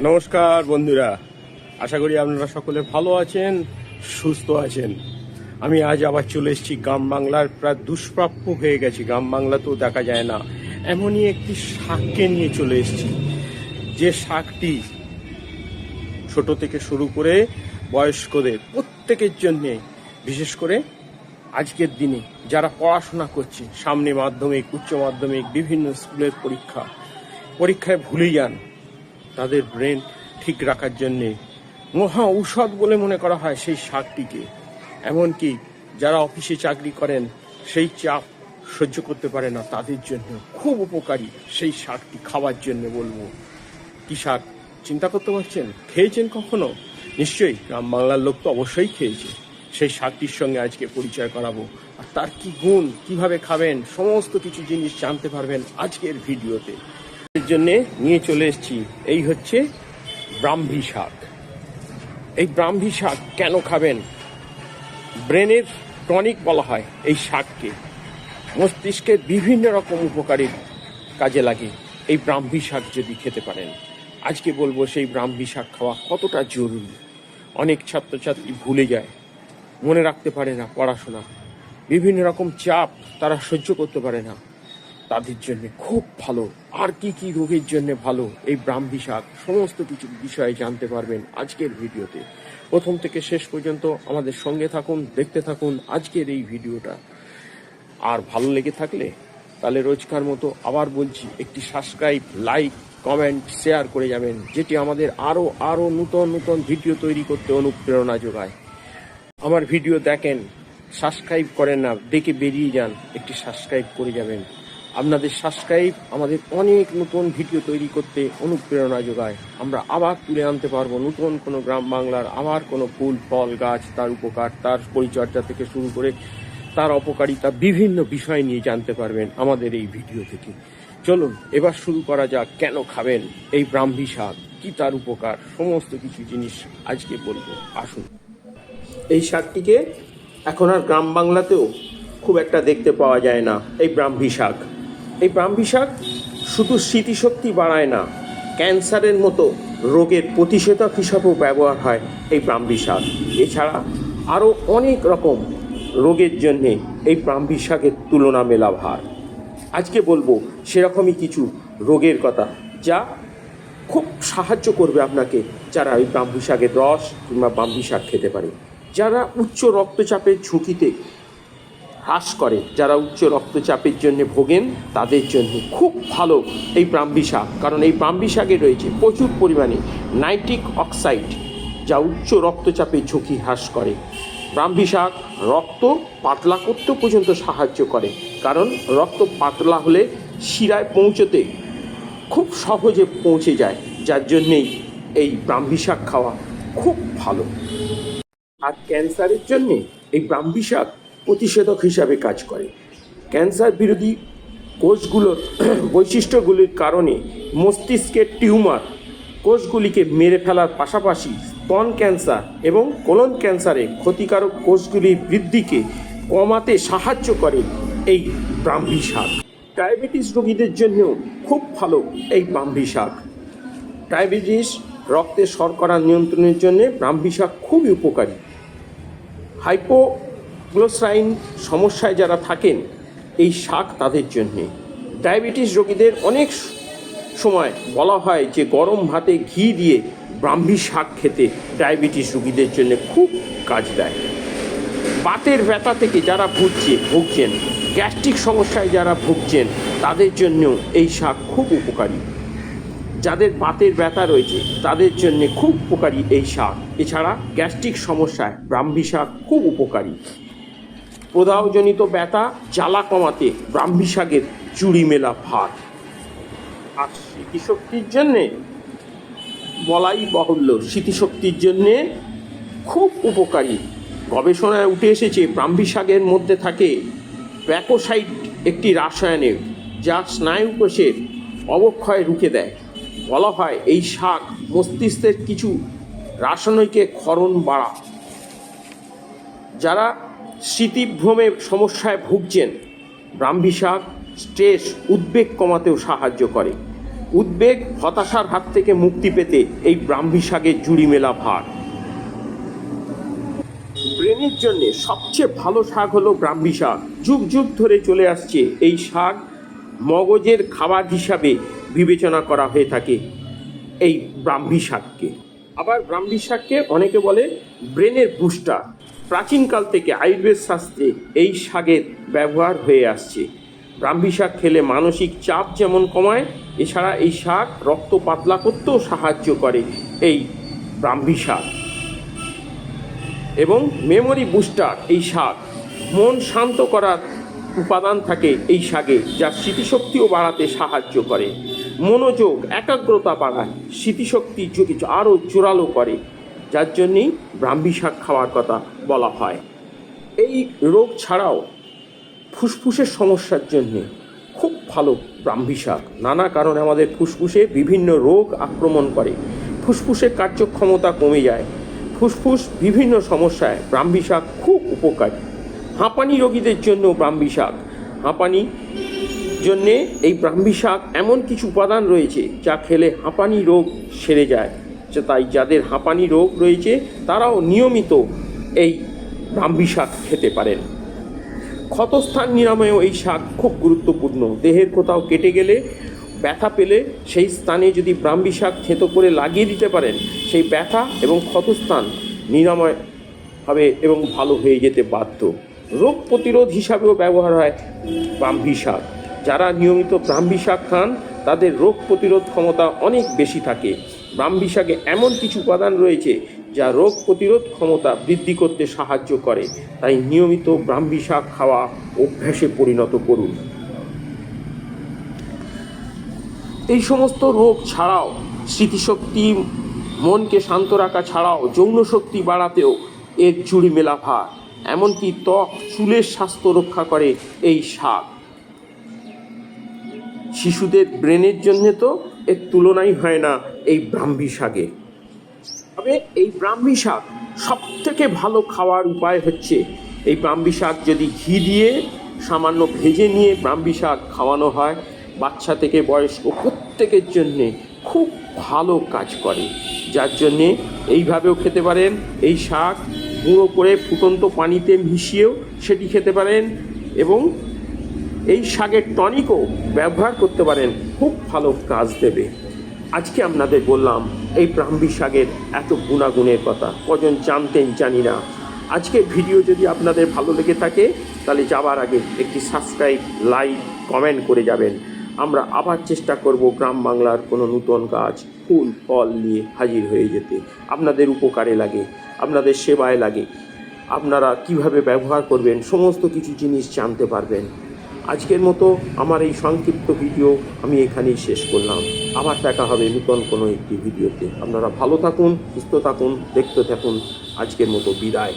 নমস্কার বন্ধুরা। আশা করি আপনারা সকলে ভালো আছেন, সুস্থ আছেন। আমি আজ আবার চলে এসেছি গ্রাম বাংলার প্রায় দুষ্প্রাপ্য হয়ে গেছি। গ্রাম বাংলাতেও দেখা যায় না। এমনই একটি শাককে নিয়ে চলে এসেছি। যে শাকটি ছোট থেকে শুরু করে বয়স্কদের প্রত্যেকের জন্যে, বিশেষ করে আজকের দিনে যারা পড়াশোনা করছে, সামনে মাধ্যমিক, উচ্চ মাধ্যমিক, বিভিন্ন স্কুলের পরীক্ষা, পরীক্ষায় ভুলে যান তাদের ব্রেন ঠিক রাখার জন্যে মহা ঔষধ বলে মনে করা হয় সেই শাকটিকে এমনকি যারা অফিসে চাকরি করেন, সেই চাপ সহ্য করতে পারে না তাদের জন্য। খুব উপকারী সেই শাকটি খাওয়ার জন্য বলব। কি শাক চিন্তা করতে পারছেন? খেয়েছেন কখনো? নিশ্চয়ই। গ্রাম বাংলার লোক তো অবশ্যই খেয়েছে। সেই শাকটির সঙ্গে আজকে পরিচয় করাবো। আর তার কি গুণ? কীভাবে খাবেন? সমস্ত কিছু জিনিস জানতে পারবেন আজকের ভিডিওতে। জন্য নিয়ে চলে এসেছি। এই হচ্ছে ব্রাহ্মী শাক। এই ব্রাহ্মী শাক কেন খাবেন? ব্রেনের টনিক বলা হয় এই শাককে। মস্তিষ্কের বিভিন্ন রকম উপকারী কাজে লাগে এই ব্রাহ্মী শাক যদি খেতে পারেন। আজকে বলব সেই ব্রাহ্মী শাক খাওয়া কতটা জরুরি। অনেক ছাত্রছাত্রী ভুলে যায়। মনে রাখতে পারে না পড়াশোনা। বিভিন্ন রকম চাপ তারা সহ্য করতে পারে না। তাদের জন্য খুব ভালো। আর কি কি রোগের জন্য ভালো, এই ব্রাহ্মী শাক সমস্ত কিছু বিষয়ে জানতে পারবেন আজকের ভিডিওতে। প্রথম থেকে শেষ পর্যন্ত আমাদের সঙ্গে থাকুন, দেখতে থাকুন আজকের এই ভিডিওটা। আর ভালো লেগে থাকলে তাহলে রোজকার মতো আবার বলছি, একটি সাবস্ক্রাইব লাইক কমেন্ট শেয়ার করে যাবেন, যেটি আমাদের আরও আরও নূতন নূতন ভিডিও তৈরি করতে অনুপ্রেরণা যোগায়। আমার ভিডিও দেখেন সাবস্ক্রাইব করেন না, দেখে বেরিয়ে যান, একটি সাবস্ক্রাইব করে যাবেন। আপনাদের সাবস্ক্রাইব আমাদের অনেক নতুন ভিডিও তৈরি করতে অনুপ্রেরণা যোগায়। আমরা আবার তুলে আনতে পারব নতুন কোনো গ্রাম বাংলার, আবার কোনো ফুল, ফল, গাছ, তার উপকার, তার পরিচর্যা থেকে শুরু করে তার অপকারিতা বিভিন্ন বিষয় নিয়ে জানতে পারবেন আমাদের এই ভিডিও থেকে। চলুন, এবার শুরু করা যাক, কেন খাবেন এই ব্রাহ্মী শাক? কি তার উপকার? সমস্ত কিছু জিনিস আজকে বলব। আসুন। এই শাকটিকে এখন আর গ্রাম বাংলাতেও খুব একটা দেখতে পাওয়া যায় না, এই ব্রাহ্মী শাক। এই ব্রাহ্মী শুধু স্মৃতিশক্তি বাড়ায় না, ক্যান্সারের মতো রোগের প্রতিষেধক হিসাবেও ব্যবহার হয় এই ব্রাহ্মী শাক এছাড়া আরও অনেক রকম রোগের জন্যে এই ব্রাহ্মী শাকের তুলনা মেলা ভার আজকে বলব সেরকমই কিছু রোগের কথা যা খুব সাহায্য করবে আপনাকে যারা ওই ব্রাহ্মী শাকের রস কিংবা ব্রাহ্মী শাক খেতে পারে। যারা উচ্চ রক্তচাপের ঝুঁকিতে হ্রাস করে। যারা উচ্চ রক্তচাপের জন্য ভোগেন, তাদের জন্য খুব ভালো এই ব্রাহ্মী শাক। কারণ এই ব্রাহ্মী শাকে রয়েছে প্রচুর পরিমাণে নাইট্রিক অক্সাইড, যা উচ্চ রক্তচাপের ঝুঁকি হ্রাস করে। ব্রাহ্মী শাক রক্ত পাতলা করতেও পর্যন্ত সাহায্য করে। কারণ রক্ত পাতলা হলে শিরায় পৌঁছতে খুব সহজে পৌঁছে যায়। যার জন্যেই এই ব্রাহ্মী শাক খাওয়া খুব ভালো। আর ক্যান্সারের জন্যে এই ব্রাহ্মী শাক প্রতিষেধক হিসাবে কাজ করে। ক্যান্সার বিরোধী কোষগুলোর বৈশিষ্ট্যগুলির কারণে মস্তিষ্কের টিউমার কোষগুলিকে মেরে ফেলার পাশাপাশি স্তন ক্যান্সার এবং কোলন ক্যান্সারে ক্ষতিকারক কোষগুলির বৃদ্ধিকে কমাতে সাহায্য করে এই ব্রাহ্মী শাক। ডায়াবেটিস রোগীদের জন্যও খুব ভালো এই ব্রাহ্মী শাক। ডায়াবেটিস, রক্তে শর্করা নিয়ন্ত্রণের জন্য ব্রাহ্মী শাক খুবই উপকারী। হাইপোগ্লোসাইন সমস্যায় যারা থাকেন, এই শাক তাদের জন্যে। ডায়াবেটিস রোগীদের অনেক সময় বলা হয় যে গরম ভাতে ঘি দিয়ে ব্রাহ্মী শাক খেতে ডায়াবেটিস রোগীদের জন্য খুব কাজ দেয়। বাতের ব্যথা থেকে যারা ভুগছে, ভুগছেন, গ্যাস্ট্রিক সমস্যায় যারা ভুগছেন, তাদের জন্য এই শাক খুব উপকারী। যাদের বাতের ব্যথা রয়েছে, তাদের জন্য খুব উপকারী এই শাক। এছাড়া গ্যাস্ট্রিক সমস্যায় ব্রাহ্মী শাক খুব উপকারী। প্রদাহজনিত ব্যথা, জ্বালা কমাতে ব্রাহ্মী শাকের চুড়ি মেলা ভাত আর স্মৃতিশক্তির জন্যে বলাই বাহুল্য, স্মৃতিশক্তির জন্যে খুব উপকারী। গবেষণায় উঠে এসেছে, ব্রাহ্মী শাকের মধ্যে থাকে ব্যাকোসাইট একটি রাসায়নিক, যা স্নায়ুকোষের অবক্ষয় রুখে দেয়। বলা হয়, এই শাক মস্তিষ্কের কিছু রাসায়নিকে ক্ষরণ বাড়া, যারা স্মৃতিভ্রমের সমস্যায় ভুগছেন। ব্রাহ্মী শাক স্ট্রেস উদ্বেগ কমাতেও সাহায্য করে। উদ্বেগ, হতাশার হাত থেকে মুক্তি পেতে এই ব্রাহ্মী শাকের জুড়ি মেলা ভার। ব্রেনের জন্য সবচেয়ে ভালো শাক হলো ব্রাহ্মী শাক যুগ যুগ ধরে চলে আসছে এই শাক। মগজের খাবার হিসাবে বিবেচনা করা হয়ে থাকে এই ব্রাহ্মী শাককে আবার ব্রাহ্মী শাককে অনেকে বলে ব্রেনের বুস্টার। প্রাচীনকাল থেকে আয়ুর্বেদ শাস্ত্রে এই শাকের ব্যবহার হয়ে আসছে। ব্রাহ্মী শাক খেলে মানসিক চাপ যেমন কমায়, এছাড়া এই শাক রক্ত পাতলা করতেও সাহায্য করে এই ব্রাহ্মী শাক। এবং মেমোরি বুস্টার এই শাক, মন শান্ত করার উপাদান থাকে এই শাকে, যা স্মৃতিশক্তিও বাড়াতে সাহায্য করে। মনোযোগ, একাগ্রতা বাড়ায়, স্মৃতিশক্তি আরও জোরালো করে। যার জন্যেই ব্রাহ্মী শাক খাওয়ার কথা বলা হয়। এই রোগ ছাড়াও ফুসফুসের সমস্যার জন্য খুব ভালো ব্রাহ্মী শাক। নানা কারণে আমাদের ফুসফুসে বিভিন্ন রোগ আক্রমণ করে। ফুসফুসের কার্যক্ষমতা কমে যায়। ফুসফুস বিভিন্ন সমস্যায় ব্রাহ্মী শাক খুব উপকারী। হাঁপানি রোগীদের জন্য ব্রাহ্মী শাক। হাঁপানি জন্যে এই ব্রাহ্মী শাক এমন কিছু উপাদান রয়েছে যা খেলে হাঁপানি রোগ সেরে যায়। তাই যাদের হাঁপানি রোগ রয়েছে, তারাও নিয়মিত এই ব্রাহ্মী শাক খেতে পারেন। ক্ষতস্থান নিরাময়েও এই শাক খুব গুরুত্বপূর্ণ। দেহের কোথাও কেটে গেলে, ব্যথা পেলে সেই স্থানে যদি ব্রাহ্মী শাক থেঁতো করে লাগিয়ে দিতে পারেন, সেই ব্যথা এবং ক্ষতস্থান নিরাময় হবে এবং ভালো হয়ে যেতে বাধ্য। রোগ প্রতিরোধ হিসাবেও ব্যবহার হয় ব্রাহ্মী শাক। যারা নিয়মিত ব্রাহ্মী শাক খান, তাদের রোগ প্রতিরোধ ক্ষমতা অনেক বেশি থাকে। ব্রাহ্মী শাকে এমন কিছু উপাদান রয়েছে যা রোগ প্রতিরোধ ক্ষমতা বৃদ্ধি করতে সাহায্য করে। তাই নিয়মিত ব্রাহ্মী শাক খাওয়া অভ্যাসে পরিণত করুন। এই সমস্ত রোগ ছাড়াও স্মৃতিশক্তি, মনকে শান্ত রাখা ছাড়াও যৌন শক্তি বাড়াতেও এর চুড়ি মেলা ভার। এমনকি ত্বক, চুলের স্বাস্থ্য রক্ষা করে এই শাক। শিশুদের ব্রেনের জন্য তো এর তুলনাই হয় না এই ব্রাহ্মী শাকের। তবে এই ব্রাহ্মী শাক সব থেকে ভালো খাওয়ার উপায় হচ্ছে, এই ব্রাহ্মী শাক যদি ঘি দিয়ে সামান্য ভেজে নিয়ে ব্রাহ্মী শাক খাওয়ানো হয়, বাচ্চা থেকে বয়স্ক প্রত্যেকের জন্যে খুব ভালো কাজ করে। যার জন্যে এইভাবেও খেতে পারেন, এই শাক গুঁড়ো করে ফুটন্ত পানিতে মিশিয়েও সেটি খেতে পারেন এবং এই শাকের টনিকও ব্যবহার করতে পারেন, খুব ভালো কাজ দেবে। আজকে আপনাদের বললাম, এই ব্রাহ্মী শাকের এত গুণাগুণের কথা, কজন জানতেন জানি না। আজকের ভিডিও যদি আপনাদের ভালো লেগে থাকে, তাহলে যাবার আগে একটি সাবস্ক্রাইব লাইক কমেন্ট করে যাবেন। আমরা আবার চেষ্টা করব গ্রাম বাংলার কোনো নূতন কাজ ফুল, ফল নিয়ে হাজির হয়ে যেতে। আপনাদের উপকারে লাগে, আপনাদের সেবায় লাগে। আপনারা কীভাবে ব্যবহার করবেন, সমস্ত কিছু জিনিস জানতে পারবেন। আজকের মতো আমার এই সংক্ষিপ্ত ভিডিও আমি এখানেই শেষ করলাম। আবার দেখা হবে নূতন কোনো একটি ভিডিওতে। আপনারা ভালো থাকুন, সুস্থ থাকুন, দেখতে থাকুন। আজকের মতো বিদায়।